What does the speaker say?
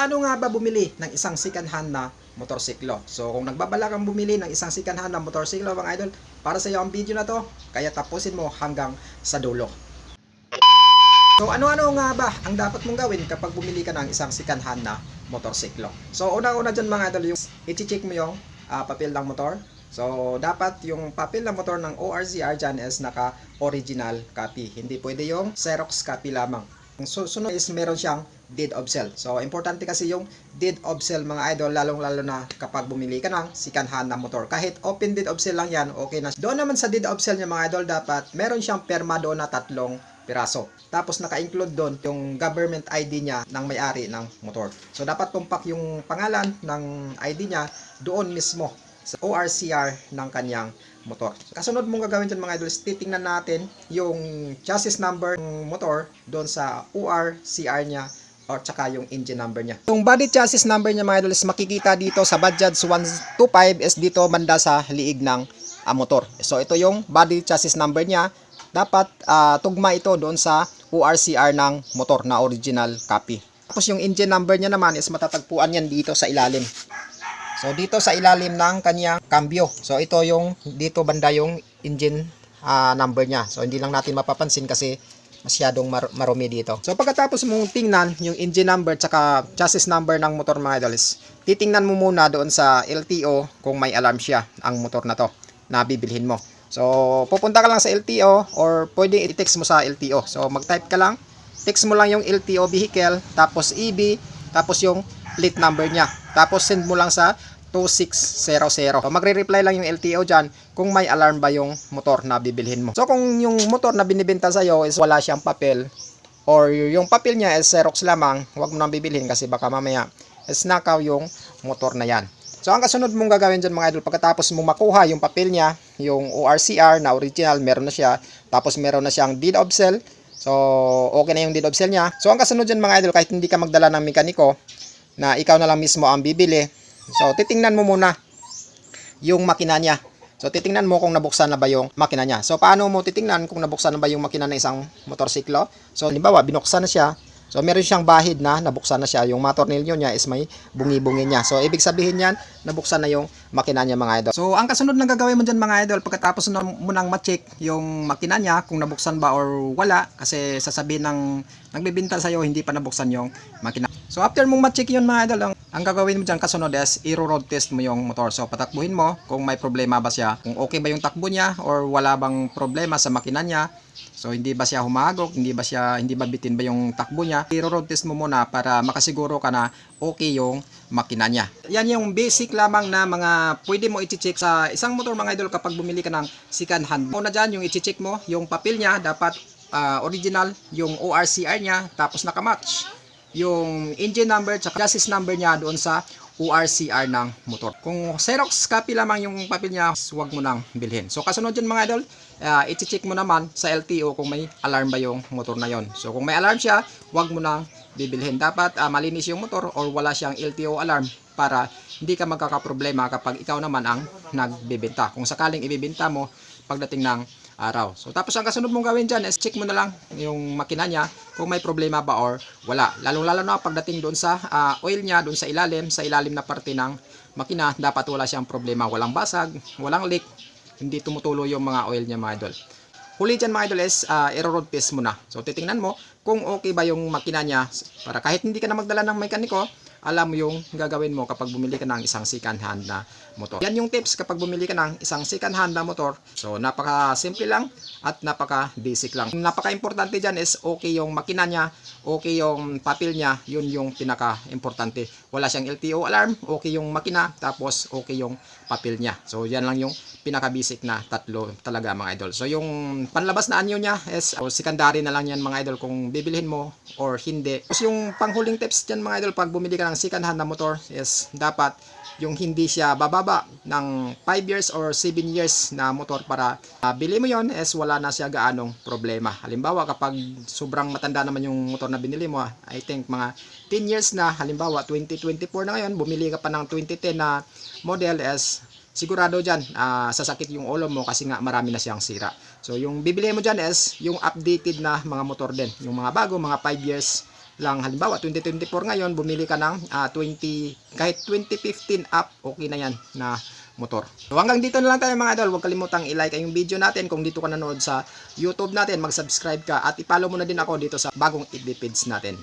paano nga ba bumili ng isang second hand na motorsiklo? So, kung nagbabala kang bumili ng isang second hand na motorsiklo, mga idol, para sa iyo ang video na to, kaya tapusin mo hanggang sa dulo. So, ano-ano nga ba ang dapat mong gawin kapag bumili ka ng isang second hand na motorsiklo? So, una-una dyan mga idol, yung i-check mo yung ah, papel ng motor. So, dapat yung papel ng motor ng ORCR dyan is naka-original copy. Hindi pwede yung Xerox copy lamang. Ang susunod is meron siyang deed of sale. So, importante kasi yung deed of sale mga idol, lalong-lalo na kapag bumili ka ng second hand na motor. Kahit open deed of sale lang yan, okay na. Doon naman sa deed of sale niya mga idol, dapat meron siyang perma doon na tatlong piraso. Tapos naka-include doon yung government ID niya ng may-ari ng motor. So, dapat tumpak yung pangalan ng ID niya doon mismo sa ORCR ng kanyang motor. Kasunod mong gagawin dyan mga idol, titingnan natin yung chassis number ng motor doon sa ORCR niya or tsaka yung engine number niya. Yung body chassis number niya mga idol is makikita dito sa Bajaj 125 is dito banda sa liig ng ah, motor. So ito yung body chassis number niya. Dapat ah, tugma ito doon sa ORCR ng motor na original copy. Tapos yung engine number niya naman is matatagpuan yan dito sa ilalim. So dito sa ilalim ng kanyang cambio. So ito yung dito banda yung engine ah, number niya. So hindi lang natin mapapansin kasi masyadong mar- marumi dito. So pagkatapos mong tingnan yung engine number tsaka chassis number ng motor mga idol is titingnan mo muna doon sa LTO kung may alarm siya ang motor na to na bibilhin mo. So pupunta ka lang sa LTO or pwede i-text mo sa LTO. So mag-type ka lang, text mo lang yung LTO vehicle tapos EB tapos yung plate number niya. Tapos send mo lang sa 2600. So, magre-reply lang yung LTO dyan kung may alarm ba yung motor na bibilhin mo. So kung yung motor na binibenta sa'yo is wala siyang papel or yung papel niya is Xerox lamang, huwag mo nang bibilhin kasi baka mamaya is nakaw yung motor na yan. So ang kasunod mong gagawin dyan mga idol, pagkatapos mo makuha yung papel niya, yung ORCR na original, meron na siya, tapos meron na siyang deed of sale, so okay na yung deed of sale niya. So ang kasunod dyan mga idol, kahit hindi ka magdala ng mekaniko, na ikaw na lang mismo ang bibili, so titingnan mo muna yung makina niya. So titingnan mo kung nabuksan na ba yung makina niya. So paano mo titingnan kung nabuksan na ba yung makina ng isang motorsiklo? So halimbawa binuksan na siya. So meron siyang bahid na nabuksan na siya. Yung mga tornilyo niya is may bungi-bungi niya. So ibig sabihin niyan nabuksan na yung makina niya mga idol. So ang kasunod na gagawin mo diyan mga idol pagkatapos na mo nang ma-check yung makina niya kung nabuksan ba or wala kasi sasabihin ng nagbebenta sa iyo hindi pa nabuksan yung makina. So after mong ma-check yun mga idol, ang, gagawin mo diyan kasunod is i-road test mo yung motor. So patakbuhin mo kung may problema ba siya, kung okay ba yung takbo niya or wala bang problema sa makina niya. So hindi ba siya humagok, hindi ba siya hindi ba bitin ba yung takbo niya? I-road test mo muna para makasiguro ka na okay yung makina niya. Yan yung basic lamang na mga pwede mo i-check sa isang motor mga idol kapag bumili ka ng second hand. Una dyan yung i-check mo, yung papel niya dapat ah, original, yung ORCR niya tapos nakamatch yung engine number at chassis number niya doon sa ORCR ng motor. Kung Xerox copy lamang yung papel niya, huwag mo nang bilhin. So kasunod yun mga idol, uh, i-check mo naman sa LTO kung may alarm ba yung motor na yon. So kung may alarm siya, huwag mo nang bibilhin. Dapat ah, malinis yung motor or wala siyang LTO alarm para hindi ka magkakaproblema kapag ikaw naman ang nagbebenta. Kung sakaling ibebenta mo pagdating ng araw. So tapos ang kasunod mong gawin dyan is check mo na lang yung makina niya kung may problema ba or wala. Lalong lalo na pagdating doon sa ah, oil niya, doon sa ilalim, sa ilalim na parte ng makina, dapat wala siyang problema. Walang basag, walang leak, hindi tumutulo yung mga oil niya mga idol. Huli dyan mga idol is uh, i-road test mo na. So titingnan mo kung okay ba yung makina niya para kahit hindi ka na magdala ng mekaniko, alam mo yung gagawin mo kapag bumili ka ng isang second hand na motor. Yan yung tips kapag bumili ka ng isang second hand na motor. So napaka simple lang at napaka basic lang. Napaka importante dyan is okay yung makina niya, okay yung papel niya, yun yung pinaka importante. Wala siyang LTO alarm, okay yung makina, tapos okay yung papel niya. So yan lang yung pinaka basic na tatlo talaga mga idol. So yung panlabas na anyo niya is o secondary na lang yan mga idol kung bibilhin mo or hindi. Tapos yung panghuling tips dyan mga idol pag bumili ka second hand na motor is dapat yung hindi siya bababa ng 5 years or 7 years na motor para uh, bili mo yon is wala na siya gaanong problema. Halimbawa kapag sobrang matanda naman yung motor na binili mo, ah, I think mga 10 years na, halimbawa 2024 na ngayon, bumili ka pa ng 2010 na model is sigurado dyan, ah, sasakit yung ulo mo kasi nga marami na siyang sira. So yung bibili mo dyan is yung updated na mga motor din. Yung mga bago, mga 5 years lang halimbawa 2024 ngayon bumili ka ng ah, 20 kahit 2015 up okay na yan na motor. So hanggang dito na lang tayo mga idol. Huwag kalimutang i-like yung video natin. Kung dito ka nanood sa YouTube natin, mag-subscribe ka at i-follow mo na din ako dito sa bagong page natin.